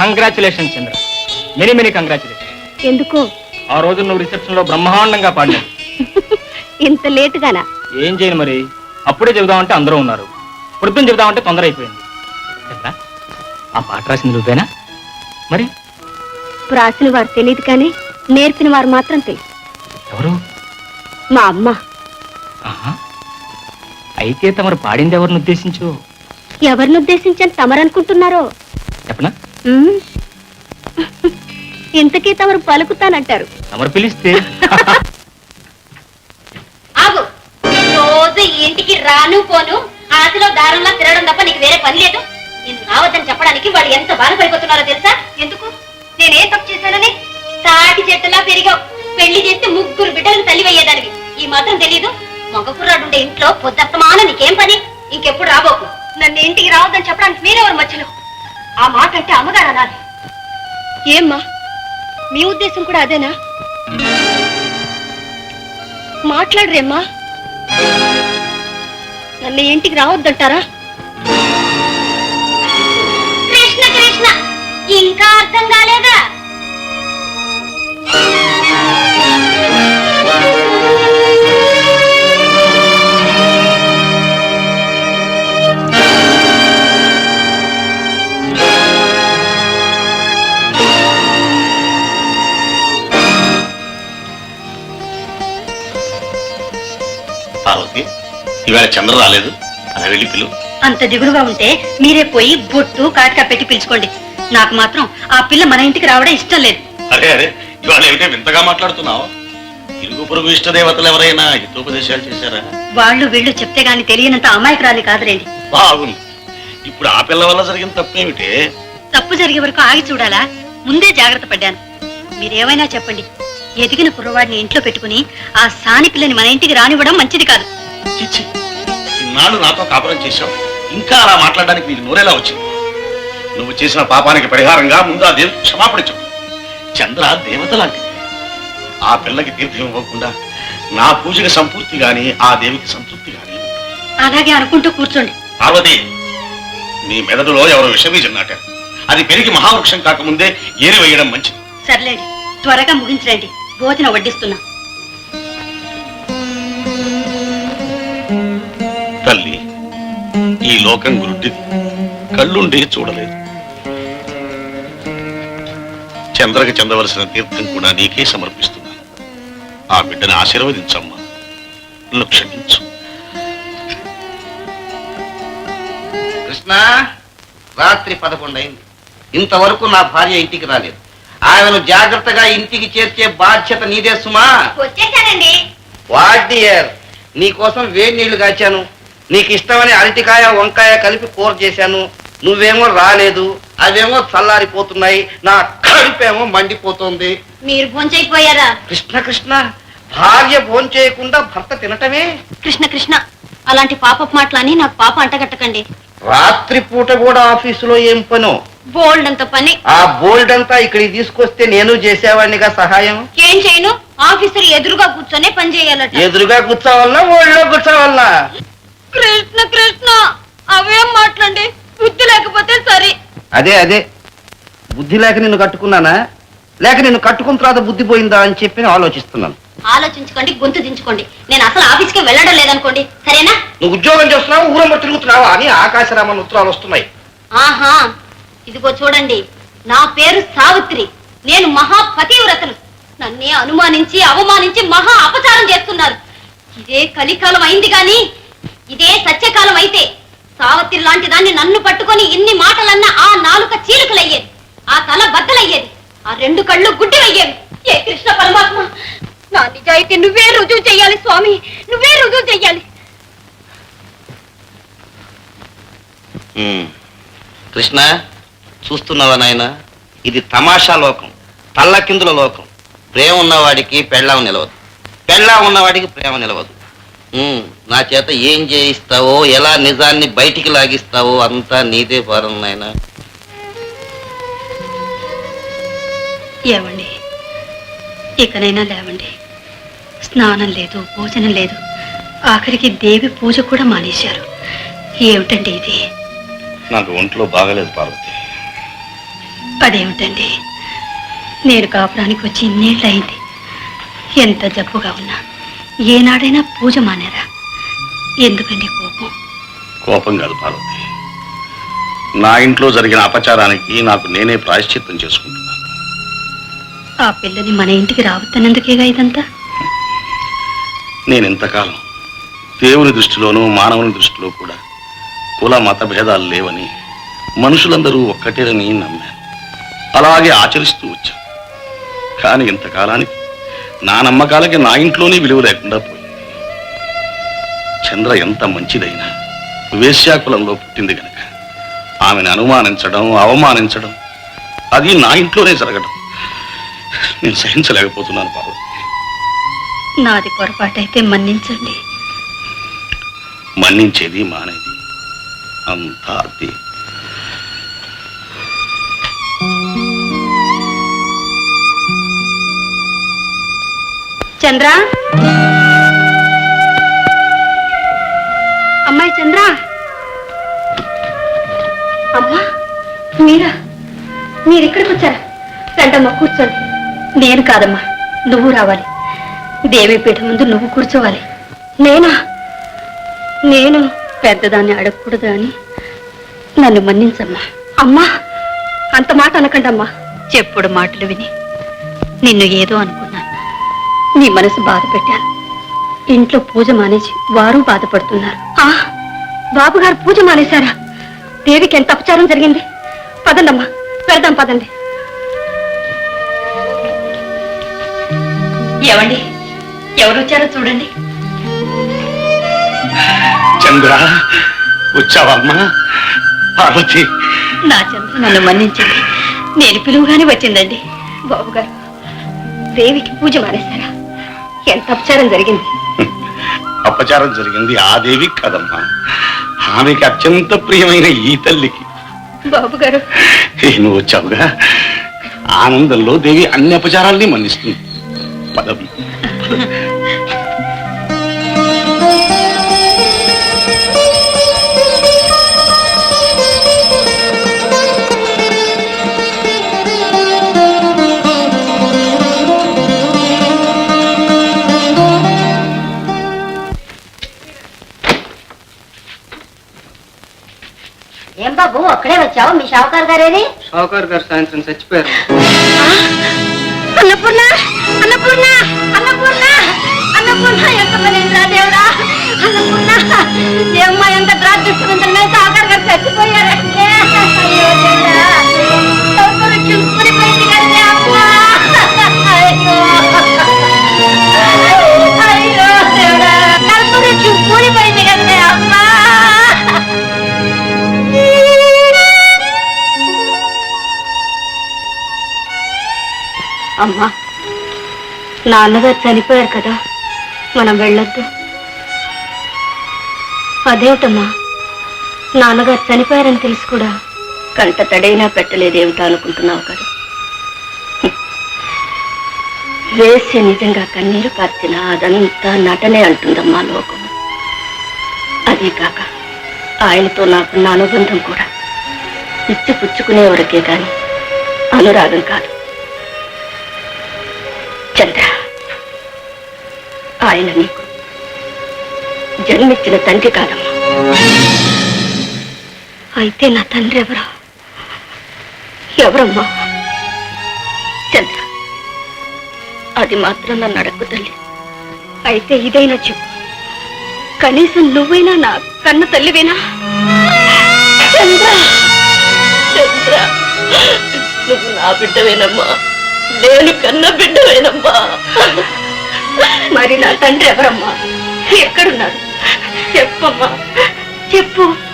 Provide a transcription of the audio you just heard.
Congratulation Chandra many many congratulation ఎందుకు? ఆ రోజు నువ్వు రిసెప్షన్లో బ్రహ్మాండంగా పాడినావు ఇంత లేటుగానా? ఏం చేయను మరి? అప్పుడే చెబుదామంటే అందరూ ఉన్నారు. పొద్దున్న చెబుదామంటే తొందర అయిపోయింది చంద్ర ఆ పాట రాసింది నువ్వేనా? మరి? రాసిన వారు తెలియదు కానీ నేర్పిన వారు మాత్రం తెలుసు ఎవరు? మా అమ్మ. ఆహా. అయితే తమరు పాడింది ఎవరిని ఉద్దేశించు? ఎవరిని ఉద్దేశించని తమరనుకుంటున్నారో చెప్పనా. ఇంతకీ తమరు పలుకుతానంటారు. తమరు పిలిస్తే. ఆగు. రోజు ఇంటికి రాను పోను ఆశలో దారంలో తిరగడం తప్ప నీకు వేరే పని లేదు. నేను రావద్దని చెప్పడానికి వాళ్ళు ఎంత బాధపడిపోతున్నారో తెలుసా? ఎందుకు? నేనేం తప్పు చేశానని? తాటి చెట్టులా పెరిగావు. పెళ్ళి చేస్తే ముగ్గురు బిడ్డలకు తల్లి అయ్యేదానివి. ఈ మాత్రం తెలీదు. మగ కుర్రాడుండే ఇంట్లో పొద్దస్తమాన నీకేం పని? ఇంకెప్పుడు రాబోకు. నన్ను ఇంటికి రావద్దని చెప్పడానికి మీరెవరు మధ్యలో? ఆ మాట అంటే అమ్మగారు అనాలి. ఏమ్మా? మీ ఉద్దేశం కూడా అదేనా? మాట్లాడరేమ్మా. నన్ను ఇంటికి రావద్దంటారా? కృష్ణ కృష్ణ ఇంకా అర్థం కాలేదా? ఇవాళ చంద్ర రాలేదు. అలా వెళ్ళి పిలు. అంత దిగులుగా ఉంటే మీరే పోయి బొట్టు కాటికా పెట్టి పిలుచుకోండి. నాకు మాత్రం ఆ పిల్ల మన ఇంటికి రావడం ఇష్టం లేదు. అరే అరే ఇవాళ ఏమిటే వింతగా మాట్లాడుతున్నావు? ఇరుగు పొరుగు ఇష్ట దేవతలు ఎవరైనా హితోపదేశాలు చేశారా? వాళ్ళు వీళ్ళు చెప్తే గాని తెలియనంత అమాయకురాలి కాదులేండి. బాగుంది. ఇప్పుడు ఆ పిల్ల వల్ల జరిగిన తప్పేమిటే తప్పు జరిగే వరకు ఆగి చూడాలా? ముందే జాగ్రత్త పడ్డాను. మీరేమైనా చెప్పండి. ఎదిగిన కుర్రవాడిని ఇంట్లో పెట్టుకుని ఆ సాని పిల్లని మన ఇంటికి రానివ్వడం మంచిది కాదు. చిచ్చి ఇన్నాళ్ళు నాతో కాపురం చేశావు. ఇంకా అలా మాట్లాడడానికి నీకు నోరేలా వచ్చింది. నువ్వు చేసిన పాపానికి పరిహారంగా ముందు ఆ దేవికి క్షమాపణ చెప్పు. చంద్ర దేవత లాంటిది. ఆ పిల్లకి తీర్థం ఇవ్వకుండా నా పూజకి సంపూర్తి గాని ఆ దేవికి సంతృప్తి గాని అలాగే అనుకుంటూ కూర్చోండి. పార్వతి నీ మెదడులో ఎవరో విషబీజం నాటారు. అది పెరిగి మహావృక్షం కాకముందే ఏరి వేయడం మంచిది. సర్లేండి త్వరగా ముగించలేండి. భోజనం వడ్డిస్తున్నా. ఈ లోకం గురుడ్డిది కళ్ళుండి చూడలేదు. చంద్రకి చెందవలసిన తీర్థం కూడా నీకే సమర్పిస్తున్నాను. ఆ బిడ్డని ఆశీర్వదించమ్మా. నన్ను క్షమించు. కృష్ణ రాత్రి పదకొండు అయింది ఇంతవరకు నా భార్య ఇంటికి రాలేదు. ఆమెను జాగ్రత్తగా ఇంటికి చేర్చే బాధ్యత నీదే సుమా. వచ్చేసానండి. వాట్ డియర్ నీకోసం వేడి నీళ్ళు కాచాను. నీకు ఇష్టమని అరటికాయ వంకాయ కలిపి కూర చేశాను. నువ్వేమో రాలేదు. అవేమో చల్లారిపోతున్నాయి. నా కడుపేమో మండిపోతుంది. మీరు భోంచైపోయారా కృష్ణ కృష్ణ భార్య భోంచేయకుండా భర్త తినటమే? కృష్ణ కృష్ణ అలాంటి పాపపు మాటలని నాకు పాప అంటగట్టకండి. రాత్రి పూట కూడా ఆఫీసులో ఏం పనో? బోల్డ్ అంత పని. ఆ బోల్డ్ అంతా ఇక్కడికి తీసుకొస్తే నేను చేసేవాడినిగా సహాయం? ఏం చేయను? ఆఫీసర్ ఎదురుగా కూర్చొనే పని చేయాలట. ఎదురుగా కూర్చోవాలన్నా ఒళ్ళో కూర్చోవాలన్నా కృష్ణ కృష్ణ! అవేం మాట్లాడి? బుద్ధి లేకపోతే సరే. అదే అదే. బుద్ధి లేక నిన్ను కట్టుకున్నానా? లేక నిన్ను కట్టుకున్న తర్వాత బుద్ధి పోయిందా అని చెప్పి నేను ఆలోచిస్తున్నాను. ఆలోచించుకోండి గొంతు దించుకోండి. నేను అసలు ఆఫీస్కి వెళ్ళడం లేదనుకోండి. సరేనా? నువ్వు ఉద్యోగం చేస్తున్నావు? ఊరమ్మ తిరుగుతున్నావా? అని ఆకాశరామన్ ఉత్తరాలు వస్తున్నాయి. ఆహా! ఇదిగో చూడండి. నా పేరు సావిత్రి. నేను మహాపతివ్రతను నన్నే అనుమానించి అవమానించి మహా అపచారం చేస్తున్నారు. ఇదే కలికాలం అయింది గాని ఇదే సత్యకాలం అయితే సావత్రి లాంటి దాన్ని నన్ను పట్టుకొని ఇన్ని మాటలన్న ఆ నాలుక చీలుకలయ్యేది ఆ తల బద్దలయ్యేది ఆ రెండు కళ్ళు గుడ్డివయ్యేవి. ఏ కృష్ణ పరమాత్మ? నా నిజాయితీ నువ్వే రుజువు చెయ్యాలి స్వామి నువ్వే రుజువు చెయ్యాలి. కృష్ణ చూస్తున్నావా నాయన? ఇది తమాషా లోకం తల్లకిందుల లోకం. ప్రేమ ఉన్నవాడికి పెళ్ళాం నిలవదు. పెళ్ళాం ఉన్నవాడికి ప్రేమ నిలవదు. నా చేత ఏం చేయిస్తావో ఎలా నిజాన్ని బయటికి లాగిస్తావో అంతా నీదే భారం నాయన. ఏమండి? ఇకనైనా లేవండి. స్నానం లేదు భోజనం లేదు. ఆఖరికి దేవి పూజ కూడా మానేశారు. ఏమిటండి ఇది? నాకు ఒంట్లో బాగలేదు పార్వతి. అదేమిటండి? నేను కాపురానికి వచ్చి ఇన్నేళ్ళు అయింది ఎంత జబ్బుగా ఉన్నా. ఏనాడైనా పూజ మానేరా. ఎందుకండి కోపం? కోపం కాదు పార్వతి. నా ఇంట్లో జరిగిన అపచారానికి నాకు నేనే ప్రాయశ్చిత్తం చేసుకుంటున్నాను. ఆ పిల్లని మన ఇంటికి రావద్దనందుకేగా ఇదంతా? నేను ఇంతకాలం దేవుని దృష్టిలోనూ మానవుని దృష్టిలో కూడా కుల మత భేదాలు లేవని మనుషులందరూ ఒక్కటేనని నమ్మాను. అలాగే ఆచరిస్తూ వచ్చాను. కానీ ఇంతకాలానికి నా నమ్మకాలకి నా ఇంట్లోనే విలువ లేకుండా పోయింది. చంద్ర ఎంత మంచిదైనా వేశ్యాకులంలో పుట్టింది గనక. ఆమెను అనుమానించడం అవమానించడం అది నా ఇంట్లోనే జరగడం. నేను సహించలేకపోతున్నాను పార్వతి నాది పొరపాటైతే మన్నించండి. మన్నించేది మానేది. అంతా అదే. చంద్ర? అమ్మాయి చంద్ర? అమ్మా మీరా? మీరు ఇక్కడికి వచ్చారా? రండమ్మా కూర్చోండి. నేను కాదమ్మా నువ్వు రావాలి. దేవీపీఠ ముందు నువ్వు కూర్చోవాలి. నేనా? నేను పెద్దదాన్ని అడగకూడదు అని నన్ను మన్నించమ్మా. అమ్మా అంత మాట అనకండమ్మా. చెప్పుడు మాటలు విని నిన్ను ఏదో అనుకున్నాను. నీ మనసు బాధ పెట్టాను. ఇంట్లో పూజ మానేసి వారు బాధపడుతున్నారు. ఆ బాబు గారు పూజ మానేశారా? దేవికి ఎంత అపచారం జరిగింది? పదండమ్మా వెళ్దాం పదండి. ఏమండి? ఎవరు వచ్చారో చూడండి. చంద్ర వచ్చావమ్మా పార్వతి. నా చంద్ర నన్ను మన్నించండి నేను పిలువుగానే వచ్చిందండి. బాబు గారు దేవికి పూజ మానేశారా? ఎంత అపచారం జరిగింది? అపచారం జరిగింది ఆ దేవి కదమ్మా. ఆమెకి అత్యంత ప్రియమైన ఈ తల్లికి. బాబు గారు నువ్వు వచ్చావుగా? ఆనందంలో దేవి అన్ని అపచారాల్ని మన్నిస్తుంది. పదం. ఏం బాబు అక్కడే వచ్చావు? మీ షావుకారు గారేది? షావుకారు గారు సాయంత్రం చచ్చిపోయారు. అన్నపూర్ణ అన్నపూర్ణ అన్నపూర్ణ అన్నపూర్ణ ఎంత పనిరా దేవుడా? అన్నపూర్ణ ఏమ్మా ఎంత గారు చచ్చిపోయారంటే. అమ్మా నాన్నగారు చనిపోయారు కదా మనం వెళ్ళొద్దు. అదేమిటమ్మా నాన్నగారు చనిపోయారని తెలుసు కూడా కంట తడైనా పెట్టలేదేమిటో అనుకుంటున్నావు కదా. వేసి నిజంగా కన్నీరు కార్చిన అదంతా నటనే అంటుందమ్మా లోకం. అదే కాక ఆయనతో నాకున్న అనుబంధం కూడా ఇచ్చి పుచ్చుకునే వరకే అనురాగం కాదు. ఆయన నీకు జన్మించిన తండ్రి కాదమ్మా. అయితే నా తండ్రి ఎవరా? ఎవరమ్మా? చంద్ర అది మాత్రం నన్ను అడగకు తల్లి. అయితే ఇదైనా చెప్పు. కనీసం నువ్వైనా నా కన్న తల్లివేనా? చంద్ర చంద్ర నువ్వు నా బిడ్డవేనమ్మా. నేను కన్న బిడ్డవేనమ్మా. మరి నా తండ్రి ఎవరమ్మా? ఎక్కడున్నాడు? చెప్పమ్మా. చెప్పు.